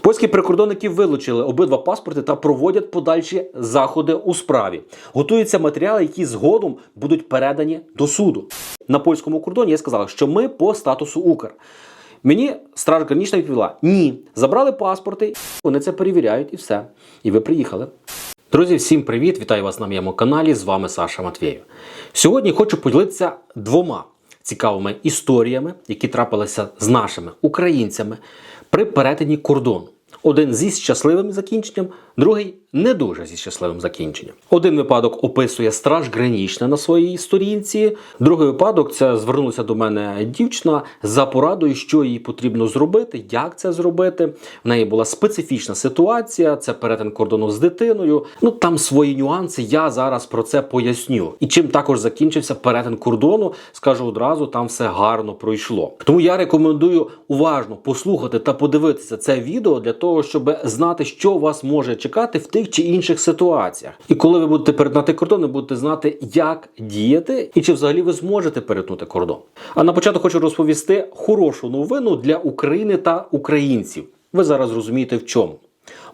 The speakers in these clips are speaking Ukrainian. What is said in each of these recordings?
Польські прикордонники вилучили обидва паспорти та проводять подальші заходи у справі. Готуються матеріали, які згодом будуть передані до суду. На польському кордоні я сказала, що ми по статусу Укр. Мені страж гранічна відповіла: ні, забрали паспорти, вони це перевіряють і все. І ви приїхали. Друзі, всім привіт! Вітаю вас на моєму каналі. З вами Саша Матвєєв. Сьогодні хочу поділитися двома цікавими історіями, які трапилися з нашими українцями при перетині кордону. Один зі щасливим закінченням, другий не дуже зі щасливим закінченням. Один випадок описує страж гранічна на своїй сторінці. Другий випадок це звернулася до мене дівчина за порадою, що їй потрібно зробити, як це зробити. В неї була специфічна ситуація, це перетин кордону з дитиною. Ну там свої нюанси. Я зараз про це поясню. І чим також закінчився перетин кордону, скажу одразу, там все гарно пройшло. Тому я рекомендую уважно послухати та подивитися це відео для того, щоб знати, що вас може чекати в тих чи інших ситуаціях. І коли ви будете перетинати кордон, ви будете знати, як діяти і чи взагалі ви зможете перетнути кордон. А на початок хочу розповісти хорошу новину для України та українців. Ви зараз розумієте в чому.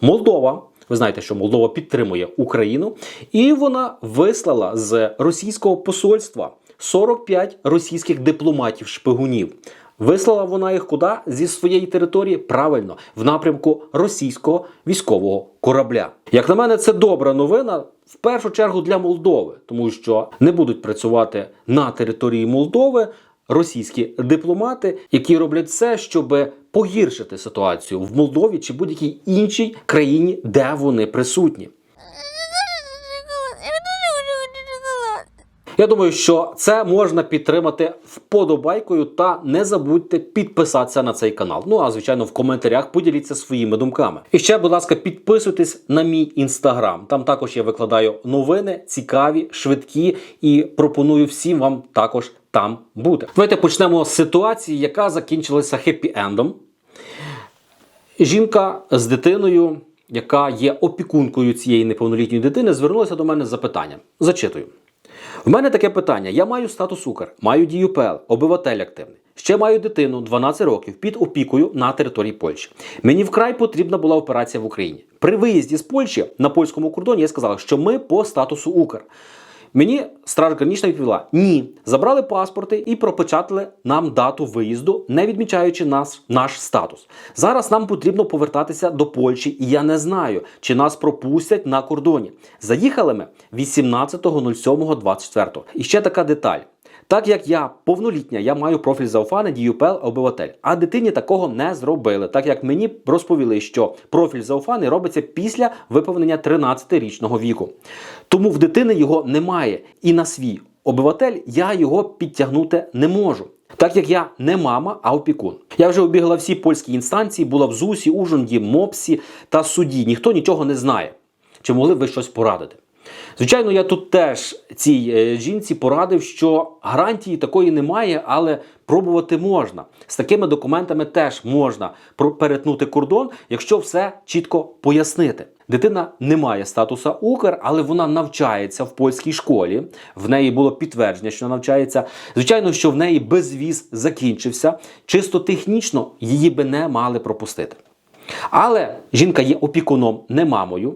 Молдова. Ви знаєте, що Молдова підтримує Україну, і вона вислала з російського посольства 45 російських дипломатів-шпигунів. Вислала вона їх куди зі своєї території правильно в напрямку російського військового корабля. Як на мене, це добра новина. В першу чергу для Молдови, тому що не будуть працювати на території Молдови російські дипломати, які роблять все, щоб погіршити ситуацію в Молдові чи будь-якій іншій країні, де вони присутні. Я думаю, що це можна підтримати вподобайкою та не забудьте підписатися на цей канал. Ну а звичайно, в коментарях поділіться своїми думками. І ще, будь ласка, підписуйтесь на мій інстаграм. Там також я викладаю новини, цікаві, швидкі і пропоную всім вам також там бути. Давайте почнемо з ситуації, яка закінчилася хеппі-ендом. Жінка з дитиною, яка є опікункою цієї неповнолітньої дитини, звернулася до мене з запитанням. Зачитую. В мене таке питання: я маю статус Укр, маю дію ПЛ, обиватель активний. Ще маю дитину 12 років під опікою на території Польщі. Мені вкрай потрібна була операція в Україні. При виїзді з Польщі на польському кордоні я сказала, що ми по статусу Укр. Мені страж гранічна відповіла: ні, забрали паспорти і пропечатали нам дату виїзду, не відмічаючи нас наш статус. Зараз нам потрібно повертатися до Польщі, і я не знаю, чи нас пропустять на кордоні. Заїхали ми 18.07.24. І ще така деталь. Так як я повнолітня, я маю профіль Зауфани, діюпел, обиватель. А дитині такого не зробили, так як мені розповіли, що профіль Зауфани робиться після виповнення 13-річного віку. Тому в дитини його немає. І на свій обиватель я його підтягнути не можу. Так як я не мама, а опікун. Я вже обігла всі польські інстанції, була в ЗУСі, Ужонді, МОПСі та суді. Ніхто нічого не знає. Чи могли б ви щось порадити? Звичайно, я тут теж цій е, жінці порадив, що гарантії такої немає, але пробувати можна. З такими документами теж можна перетнути кордон, якщо все чітко пояснити. Дитина не має статуса Укр, але вона навчається в польській школі. В неї було підтвердження, що навчається. Звичайно, що в неї безвіз закінчився. Чисто технічно її би не мали пропустити. Але жінка є опікуном, не мамою.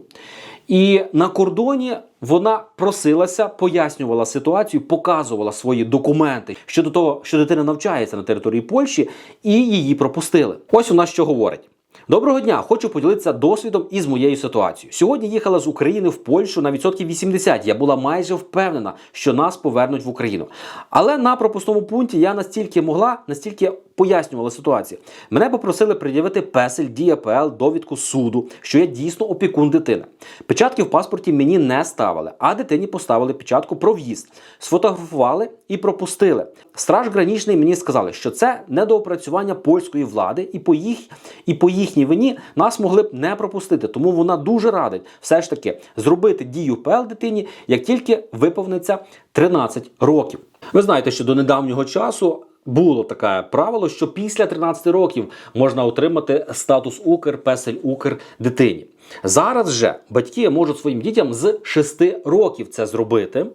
І на кордоні вона просилася, пояснювала ситуацію, показувала свої документи щодо того, що дитина навчається на території Польщі, і її пропустили. Ось вона що говорить. Доброго дня, хочу поділитися досвідом із моєю ситуацією. Сьогодні їхала з України в Польщу на відсотків 80. Я була майже впевнена, що нас повернуть в Україну. Але на пропускному пункті я настільки могла, настільки пояснювала ситуацію. Мене попросили пред'явити песель, ДІАПЛ, довідку суду, що я дійсно опікун дитини. Печатки в паспорті мені не ставили, а дитині поставили печатку про в'їзд, сфотографували і пропустили. Страж гранічний мені сказали, що це недоопрацювання польської влади, і по їх і по їхній вині нас могли б не пропустити. Тому вона дуже радить все ж таки зробити дію ПЛ дитині, як тільки виповниться 13 років. Ви знаєте, що до недавнього часу. Було таке правило, що після 13 років можна отримати статус Укр, песель Укр дитині. Зараз же батьки можуть своїм дітям з 6 років це зробити,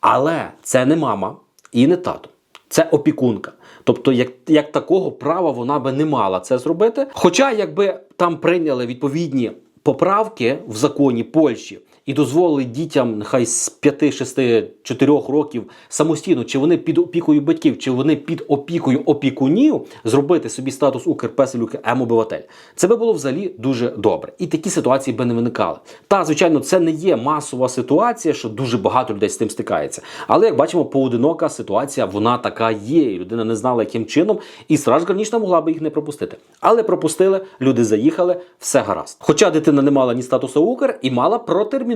але це не мама і не тато, це опікунка. Тобто, як, як такого права вона би не мала це зробити. Хоча, якби там прийняли відповідні поправки в законі Польщі і дозволили дітям, нехай з 5, 6, 4 років самостійно, чи вони під опікою батьків, чи вони під опікою опікунів, зробити собі статус Укрпеселюки М-обиватель. Це би було взагалі дуже добре. І такі ситуації би не виникали. Та, звичайно, це не є масова ситуація, що дуже багато людей з тим стикається. Але як бачимо, поодинока ситуація вона така є. І людина не знала, яким чином, і страж гранічна могла би їх не пропустити. Але пропустили, люди заїхали, все гаразд. Хоча дитина не мала ні статусу Укр і мала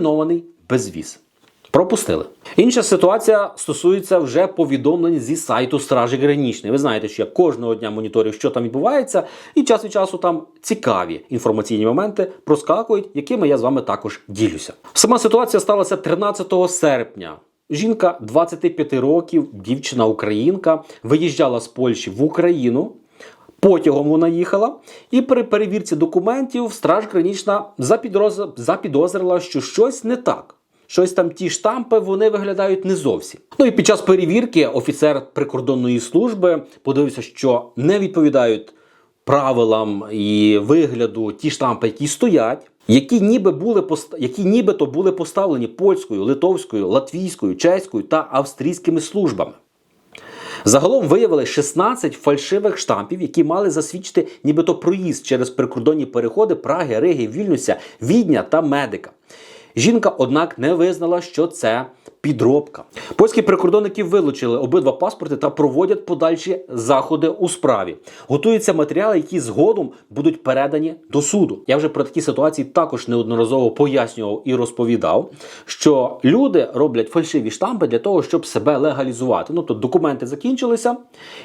протермінований безвіз. Пропустили. Інша ситуація стосується вже повідомлень зі сайту Стражі Гранічної. Ви знаєте, що я кожного дня моніторю, що там відбувається, і час від часу там цікаві інформаційні моменти проскакують, якими я з вами також ділюся. Сама ситуація сталася 13 серпня. Жінка 25 років, дівчина українка, виїжджала з Польщі в Україну. Потягом вона їхала, і при перевірці документів Страж Гранічна запідозрила, що щось не так. Щось там ті штампи вони виглядають не зовсім. Ну і під час перевірки офіцер прикордонної служби подивився, що не відповідають правилам і вигляду ті штампи, які стоять, які ніби були які нібито були поставлені польською, литовською, латвійською, чеською та австрійськими службами. Загалом виявили 16 фальшивих штампів, які мали засвідчити нібито проїзд через прикордонні переходи Праги, Риги, Вільнюся, Відня та Медика. Жінка, однак, не визнала, що це підробка. Польські прикордонники вилучили обидва паспорти та проводять подальші заходи у справі. Готуються матеріали, які згодом будуть передані до суду. Я вже про такі ситуації також неодноразово пояснював і розповідав, що люди роблять фальшиві штампи для того, щоб себе легалізувати. Ну то документи закінчилися,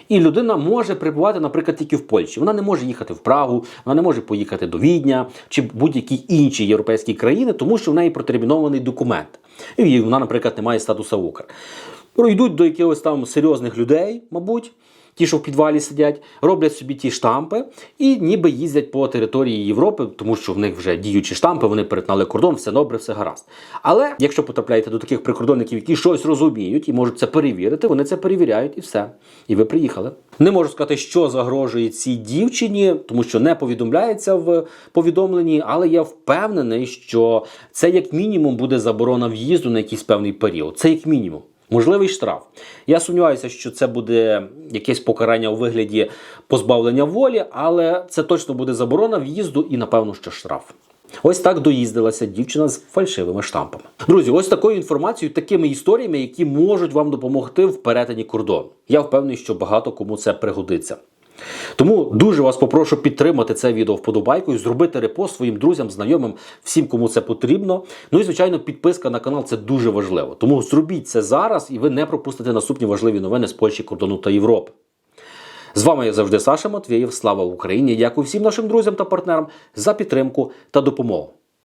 і людина може прибувати, наприклад, тільки в Польщі. Вона не може їхати в Прагу, вона не може поїхати до Відня чи будь-які інші європейські країни, тому що в неї протермінований документ. І вона, наприклад, не має статусу укр. Йдуть до якихось там серйозних людей, мабуть. Ті, що в підвалі сидять, роблять собі ті штампи і ніби їздять по території Європи, тому що в них вже діючі штампи, вони перетнали кордон, все добре, все гаразд. Але якщо потрапляєте до таких прикордонників, які щось розуміють і можуть це перевірити, вони це перевіряють і все. І ви приїхали. Не можу сказати, що загрожує цій дівчині, тому що не повідомляється в повідомленні, але я впевнений, що це як мінімум буде заборона в'їзду на якийсь певний період. Це як мінімум. Можливий штраф. Я сумніваюся, що це буде якесь покарання у вигляді позбавлення волі, але це точно буде заборона в'їзду і, напевно, що штраф. Ось так доїздилася дівчина з фальшивими штампами. Друзі, ось такою інформацією, такими історіями, які можуть вам допомогти в перетині кордону. Я впевнений, що багато кому це пригодиться. Тому дуже вас попрошу підтримати це відео вподобайкою, зробити репост своїм друзям, знайомим, всім, кому це потрібно. Ну і звичайно, підписка на канал це дуже важливо. Тому зробіть це зараз, і ви не пропустите наступні важливі новини з Польщі, кордону та Європи. З вами я завжди Саша Матвєєв. Слава Україні! Дякую всім нашим друзям та партнерам за підтримку та допомогу.